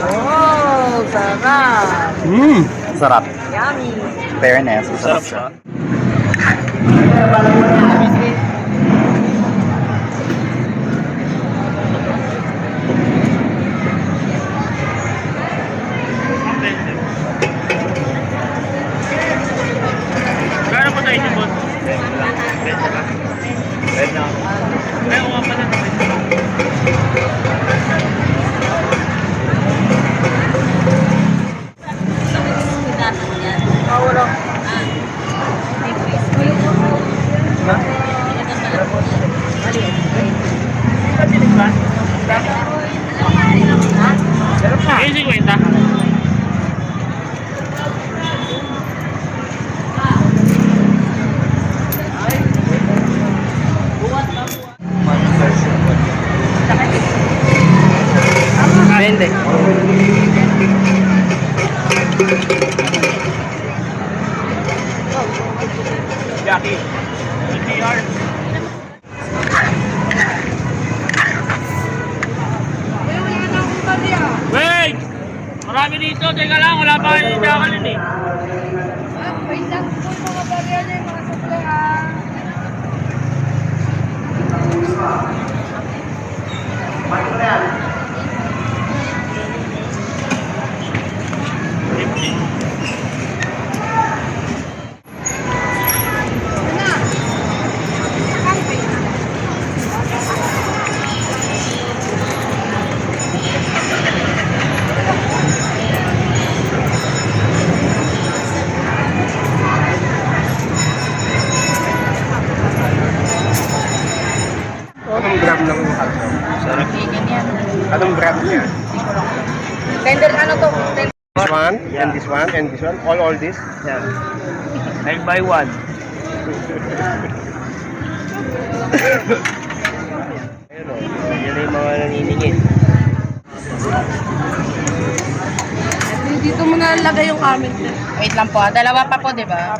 Oh, sarap. Mmm, sarap. Yummy. Fairness, sarap siya. Vende. Jackie. CR. Wait! Marami dito. Teka lang. Wala pa kayo nagkakalin eh. Wait lang po mga barya niya, mga supply ah. Anong gram ng halso? Sarap. Anong gram niya? Tender ano to? Tender. This one, and this one, and this one. All, all this? Yan. Nine by one. Ayun o. Yan yung mga naniningin. Dito mo nalagay yung comment niya. Wait lang po, ah. dalawa pa po, di ba?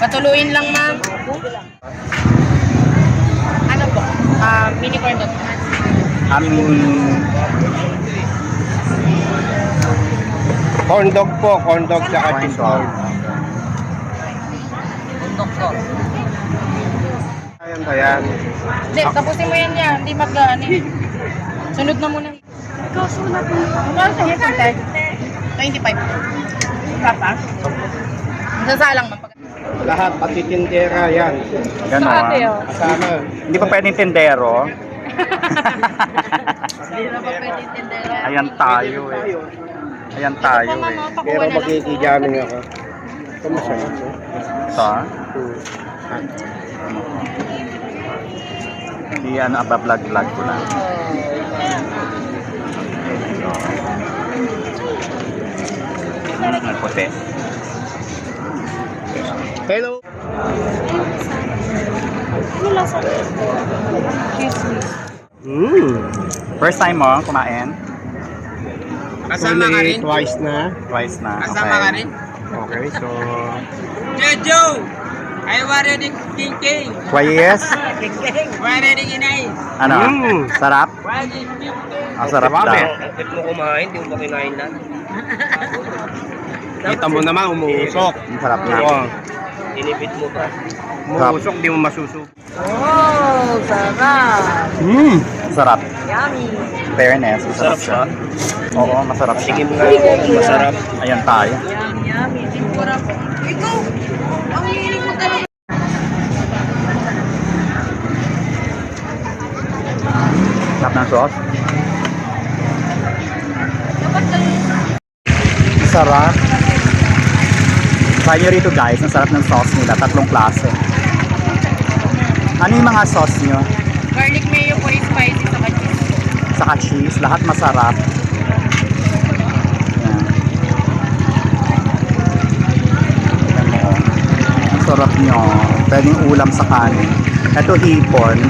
Patuluin lang, ma'am. Ah, mini corn dog. Aming corn dog po, corn dog sa cheese ball. Dog to. Ayan, ayan. Hindi, tapusin mo yan yan. Hindi mag-ano eh. Sunod na muna. Ikaw sunod mo. Ano sa iyo, Sante? 25. Papa? Sasalang, ma'am. Lahat, pati tindera, yan. Ganon. Kasama. Hindi pa pwedeng tindero. Hindi na pa pwede tindera. Ayan tayo eh. Ayan tayo Ito, eh. oh, Pero na lang. magkikijamin ako. Ito masarap. oh. Ito ah. Hindi ano, abablog-vlog ko lang. Mm, ang puti. Hello. Mm. First time mo kumain? Kasama ka rin? Twice na. Twice na. Kasama ka rin? Okay, so... Jojo! I already king king. Twice? Already inay. Ano? Mm. Sarap? Ang sarap daw. Bakit mo kumain? Di mo ba kinain lang? Kita mo naman, umuusok. Ang sarap na. Oo. Inipit mo pa. Umuusok, di mo masusok. Oh, sarap. Mm. Sarap. Yummy. Fairness, masarap siya. Oo, masarap siya. Sige mo nga kung masarap. Ayan tayo. Yummy, yummy. Timpura po. Ikaw, ang hilig mo talaga. Sarap ng sauce. Sarap. Try nyo rito guys, ang sarap ng sauce nila. Tatlong klase. Ano yung mga sauce nyo? Garlic mayo po is spicy sa cheese. Saka cheese, lahat masarap. Yan. Ang sarap nyo. Pwedeng ulam sa kanin. Ito hipon.